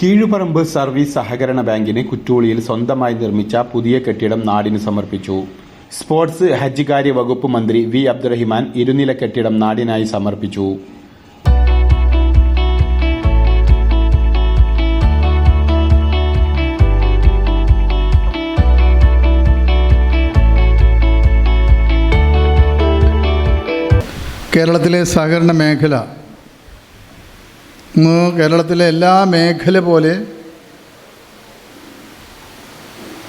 Keezhuparamba service സഹകരണ ബാങ്കിന് കുറ്റൂളിയിൽ സ്വന്തമായി നിർമ്മിച്ച പുതിയ കെട്ടിടം നാടിന് സമർപ്പിച്ചു. സ്പോർട്സ് ഹജ്ജ് കാര്യ വകുപ്പ് മന്ത്രി വി അബ്ദുറഹിമാൻ ഇരുനില കെട്ടിടം നാടിനായി സമർപ്പിച്ചു. കേരളത്തിലെ സഹകരണ മേഖല ഇന്ന് കേരളത്തിലെ എല്ലാ മേഖല പോലെ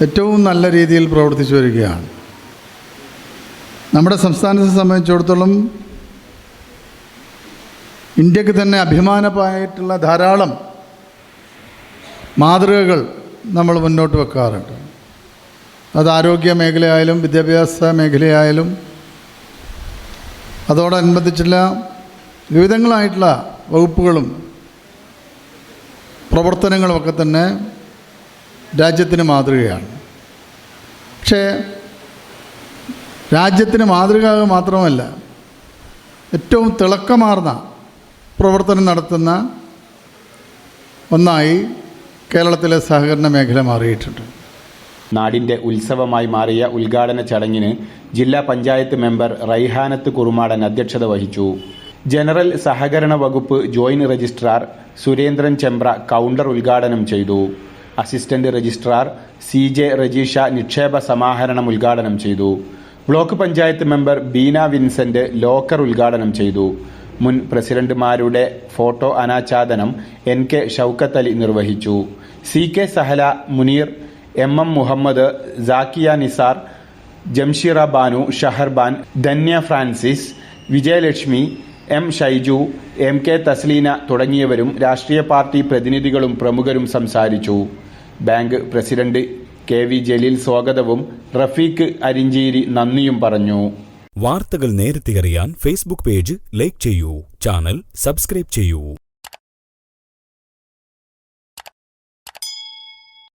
ഏറ്റവും നല്ല രീതിയിൽ പ്രവർത്തിച്ചു വരികയാണ്. നമ്മുടെ സംസ്ഥാനത്തെ സംബന്ധിച്ചിടത്തോളം ഇന്ത്യയ്ക്ക് തന്നെ അഭിമാനമായിട്ടുള്ള ധാരാളം മാതൃകകൾ നമ്മൾ മുന്നോട്ട് വെക്കാറുണ്ട്. അത് ആരോഗ്യ മേഖലയായാലും വിദ്യാഭ്യാസ മേഖലയായാലും അതോടനുബന്ധിച്ചുള്ള വിവിധങ്ങളായിട്ടുള്ള വകുപ്പുകളും പ്രവർത്തനങ്ങളുമൊക്കെ തന്നെ രാജ്യത്തിന് മാതൃകയാണ്. പക്ഷേ രാജ്യത്തിന് മാതൃക മാത്രമല്ല ഏറ്റവും തിളക്കമാർന്ന പ്രവർത്തനം നടത്തുന്ന ഒന്നായി കേരളത്തിലെ സഹകരണ മേഖല മാറിയിട്ടുണ്ട്. നാടിന്റെ ഉത്സവമായി മാറിയ ഉദ്ഘാടന ചടങ്ങിന് ജില്ലാ പഞ്ചായത്ത് മെമ്പർ റൈഹാനത്ത് കുറുമാടൻ അധ്യക്ഷത വഹിച്ചു. ജനറൽ സഹകരണ വകുപ്പ് joint registrar Surendran Chembra counter ഉദ്ഘാടനം ചെയ്തു. Assistant registrar C J Rajeesha നിക്ഷേപ സമാഹരണം ഉദ്ഘാടനം ചെയ്തു. Block panchayat member Beena Vincent locker ഉദ്ഘാടനം ചെയ്തു. മുൻ പ്രസിഡന്റുമാരുടെ ഫോട്ടോ അനാച്ഛാദനം എൻ കെ ഷൗക്കത്ത് അലി നിർവഹിച്ചു. C K Sahala Muneer M M Muhammad Sakiya Nisar Jamsheera Banu Shaharban Dhanya Francis Vijayalakshmi M Shaiju M K Thasleena തുടങ്ങിയവരും രാഷ്ട്രീയ പാർട്ടി പ്രതിനിധികളും പ്രമുഖരും സംസാരിച്ചു. Bank president K V Jaleel സ്വാഗതവും റഫീഖ് അരിഞ്ചേരി നന്ദിയും പറഞ്ഞു. വാർത്തകൾ നേരത്തെ അറിയാൻ ഫേസ്ബുക്ക് പേജ് ലൈക്ക് ചെയ്യൂ ചാനൽ സബ്സ്ക്രൈബ് ചെയ്യൂ.